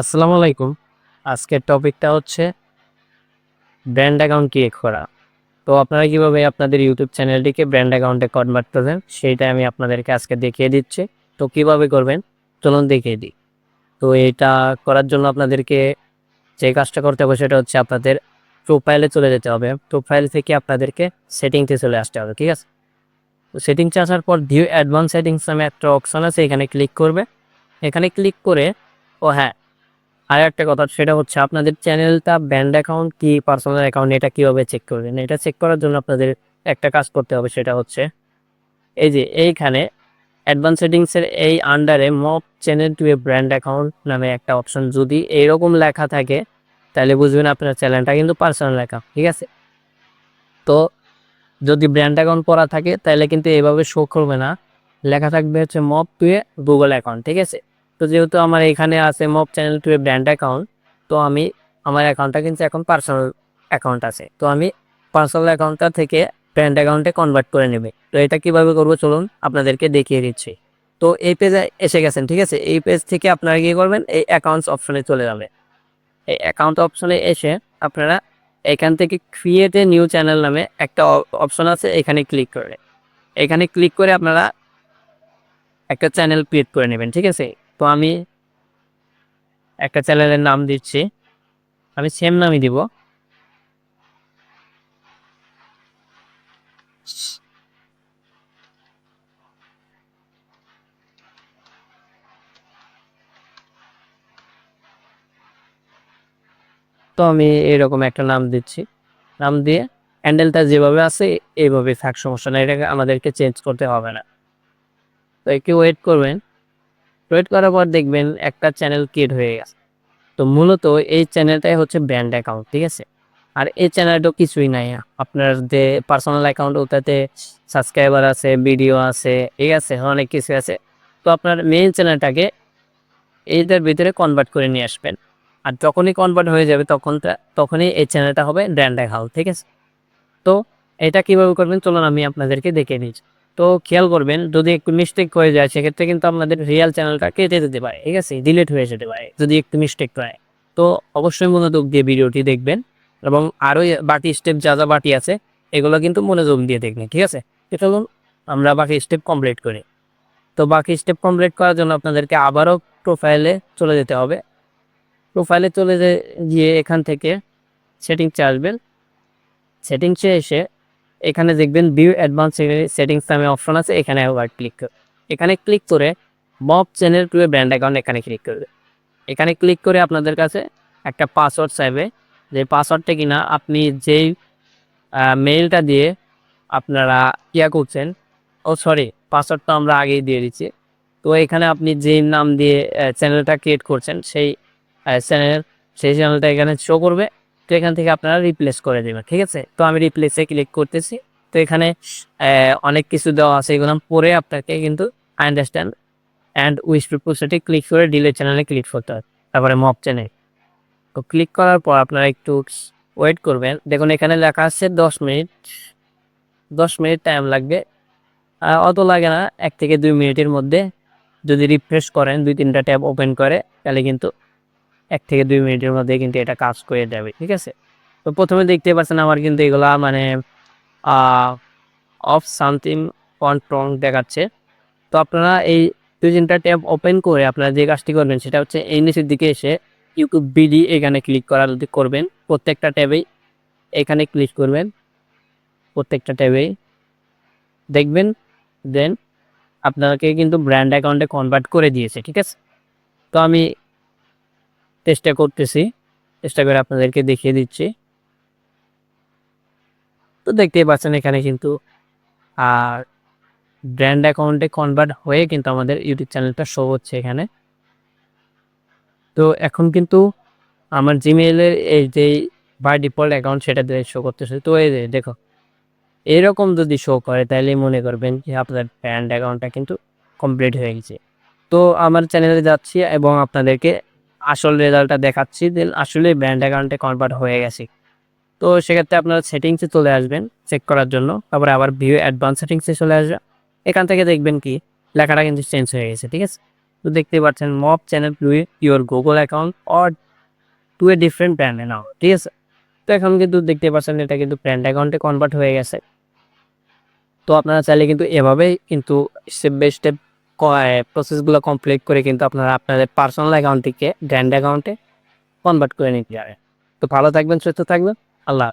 আসসালামু আলাইকুম। আজকের টপিকটা হচ্ছে ব্র্যান্ড অ্যাকাউন্ট ক্রিয়েট করা। তো আপনারা কীভাবে আপনাদের ইউটিউব চ্যানেলটিকে ব্র্যান্ড অ্যাকাউন্টে কনভার্ট করবেন সেইটা আমি আপনাদেরকে আজকে দেখিয়ে দিচ্ছি। তো কীভাবে করবেন? চলুন দেখিয়ে দিই। তো এটা করার জন্য আপনাদেরকে যে কাজটা করতে হবে সেটা হচ্ছে আপনাদের প্রোফাইলে চলে যেতে হবে। প্রোফাইল থেকে আপনাদেরকে সেটিংসে চলে আসতে হবে, ঠিক আছে? তো সেটিংসে আসার পর ভিউ অ্যাডভান্স সেটিংস নামে একটা অপশন আছে, এখানে ক্লিক করবে। এখানে ক্লিক করে, ও হ্যাঁ আর একটা কথা, সেটা হচ্ছে আপনাদের চ্যানেলটা ব্যান্ড অ্যাকাউন্ট কি, পার্সোনাল অ্যাকাউন্ট, এটা কীভাবে চেক করবেন? এটা চেক করার জন্য আপনাদের একটা কাজ করতে হবে, সেটা হচ্ছে এই যে এইখানে অ্যাডভান্স সেটিংসের এই আন্ডারে move channel to a brand account নামে একটা অপশন, যদি এইরকম লেখা থাকে, তাহলে বুঝবেন আপনার চ্যানেলটা কিন্তু পার্সোনাল অ্যাকাউন্ট ঠিক আছে? তো যদি ব্র্যান্ড অ্যাকাউন্ট করা থাকে, তাহলে কিন্তু এইভাবে শো করবে না, লেখা থাকবে হচ্ছে move to a Google account, ঠিক আছে? তো যেহেতু আমার এখানে আছে move channel to brand account তো আমি আমার অ্যাকাউন্টটা কিন্তু এখন পার্সোনাল অ্যাকাউন্ট আছে। তো আমি পার্সোনাল অ্যাকাউন্টটা থেকে ব্র্যান্ড অ্যাকাউন্টে কনভার্ট করে নেবে। তো এটা কীভাবে করব চলুন আপনাদেরকে দেখিয়ে দিচ্ছি। তো এই পেজে এসে গেছেন, ঠিক আছে? এই পেজ থেকে আপনারা কি করবেন? এই অ্যাকাউন্টস অপশনে চলে যাবে এই অ্যাকাউন্ট অপশনে এসে আপনারা এখান থেকে ক্রিয়েট এ নিউ চ্যানেল নামে একটা অপশন আছে, এখানে ক্লিক করে। এখানে ক্লিক করে আপনারা একটা চ্যানেল ক্রিয়েট করে নেবেন, ঠিক আছে? তো আমি একটা চ্যানেলের নাম দিচ্ছি। আমি সেম নামই দিব। তো আমি এরকম একটা নাম দিচ্ছি। নাম দিয়ে হ্যান্ডেলটা যেভাবে আছে এইভাবে থাক, সমস্যা না এটাকে আমাদেরকে চেঞ্জ করতে হবে না। তো একটু ওয়েট করবেন। ওয়েট করার পর দেখবেন একটা চ্যানেল ক্রিয়েট হয়ে গেছে। তো মূলত এই চ্যানেলটাই হচ্ছে ব্র্যান্ড অ্যাকাউন্ট ঠিক আছে? আর এই চ্যানেলটা কিছুই নাই। আপনার যে পার্সোনাল অ্যাকাউন্ট ওটাতে সাবস্ক্রাইবার আছে ভিডিও আছে, ঠিক আছে? অনেক কিছু আছে। তো আপনার মেইন চ্যানেলটাকে এইটার ভিতরে কনভার্ট করে নিয়ে আসবেন। আর যখনই কনভার্ট হয়ে যাবে তখন তখনই এই চ্যানেলটা হবে ব্র্যান্ড অ্যাকাউন্ট ঠিক আছে? তো এটা কীভাবে করবেন? চলুন আমি আপনাদেরকে দেখে নিচ্ছি তো খেয়াল করবেন, যদি একটু মিস্টেক হয়ে যায়, সেক্ষেত্রে কিন্তু আপনাদের রিয়াল চ্যানেলটা কেটে যেতে পারে, ঠিক আছে? ডিলেট হয়ে যেতে পারে, যদি একটু মিস্টেক হয়। তো অবশ্যই মনোযোগ দিয়ে ভিডিওটি দেখবেন এবং আরও বাকি স্টেপ যা যা বাটি আছে, এগুলো কিন্তু মনোযোগ দিয়ে দেখবেন, ঠিক আছে? চলুন, আমরা বাকি স্টেপ কমপ্লিট করি। তো বাকি স্টেপ কমপ্লিট করার জন্য আপনাদেরকে আবারও প্রোফাইলে চলে যেতে হবে। প্রোফাইলে চলে গিয়ে এখান থেকে সেটিংসে আসবেন। সেটিংসে এসে এখানে দেখবেন ভিউ অ্যাডভান্স সেটিংস নামে অপশন আছে, এখানে আবার ক্লিক করে এখানে ক্লিক করে move channel to brand account এখানে ক্লিক করবে। এখানে ক্লিক করে আপনাদের কাছে একটা পাসওয়ার্ড চাইবে। যে পাসওয়ার্ডটা কিনা আপনি যেই মেইলটা দিয়ে আপনারা ইয়া করছেন, ও সরি পাসওয়ার্ডটা আমরা আগেই দিয়ে দিচ্ছি। তো এখানে আপনি যেই নাম দিয়ে চ্যানেলটা ক্রিয়েট করছেন, সেই চ্যানেল সেই চ্যানেলটা এখানে শো করবে। তো এখান থেকে আপনারা রিপ্লেস করে দেবেন, ঠিক আছে? তো আমি রিপ্লেসে ক্লিক করতেছি। তো এখানে অনেক কিছু দেওয়া আছে, এগুলো পরে আপনাকে কিন্তু understand and wish proceed click করে ডিলে চ্যানেলে ক্লিক করতে হবে, তারপরে মপ চ্যানেল তো ক্লিক করার পর আপনারা একটু ওয়েট করবেন। দেখুন, এখানে লেখা আছে দশ মিনিট দশ মিনিট টাইম লাগবে। অত লাগে না, এক থেকে দুই মিনিটের মধ্যে যদি রিফ্রেশ করেন, দুই তিনটা ট্যাব ওপেন করে, তাহলে কিন্তু এক থেকে দুই মিনিটের মধ্যে কিন্তু এটা কাজ করে দেবে ঠিক আছে? তো প্রথমে দেখতে পাচ্ছেন আমার কিন্তু এগুলা মানে অফ সামথিং ফন্ট রং দেখাচ্ছে। তো আপনারা এই দুই তিনটা ট্যাব ওপেন করে আপনারা যে কাজটি করবেন সেটা হচ্ছে এই নিচের দিকে এসে ইউটিউব বিডি এখানে ক্লিক করা করবেন, প্রত্যেকটা ট্যাবেই এখানে ক্লিক করবেন, প্রত্যেকটা ট্যাবেই দেখবেন দেন আপনাকে কিন্তু ব্র্যান্ড অ্যাকাউন্টে কনভার্ট করে দিয়েছে, ঠিক আছে? তো আমি চেষ্টা করতেছি। চেষ্টা করে আপনাদেরকে দেখিয়ে দিচ্ছি। তো দেখতেই পাচ্ছেন এখানে কিন্তু, আর ব্র্যান্ড অ্যাকাউন্টে কনভার্ট হয়ে কিন্তু আমাদের ইউটিউব চ্যানেলটা শো হচ্ছে এখানে। তো এখন কিন্তু আমার জিমেইলের এই যে বাই ডিফল্ট অ্যাকাউন্ট সেটা দিয়ে শো করতেছে। তো এই যে দেখো, এরকম যদি শো করে তাহলে মনে করবেন যে আপনার ব্র্যান্ড অ্যাকাউন্টটা কিন্তু কমপ্লিট হয়ে গেছে। তো আমার চ্যানেলে যাচ্ছি এবং আপনাদেরকে আসল রেজাল্টটা দেখাচ্ছি, দেন আসলে ব্র্যান্ড অ্যাকাউন্টে কনভার্ট হয়ে গেছে। তো সেক্ষেত্রে আপনারা সেটিংসে চলে আসবেন চেক করার জন্য। তারপরে আবার ভিউ অ্যাডভান্স সেটিংসে চলে আসবে এখান থেকে দেখবেন কি, লেখাটা কিন্তু চেঞ্জ হয়ে গেছে, ঠিক আছে? তো দেখতে পাচ্ছেন move channel to your Google account or to a different brand now ঠিক আছে? তো এখন কিন্তু দেখতে পাচ্ছেন, এটা কিন্তু ব্র্যান্ড অ্যাকাউন্টে কনভার্ট হয়ে গেছে। তো আপনারা চাইলে কিন্তু এভাবেই কিন্তু স্টেপ বাই স্টেপ প্রসেসগুলো কমপ্লিট করে কিন্তু আপনারা আপনাদের পার্সোনাল অ্যাকাউন্ট থেকে ব্র্যান্ড অ্যাকাউন্টে কনভার্ট করে নিতে যাবেন তো ভালো থাকবেন, সুস্থ থাকবেন আল্লাহ।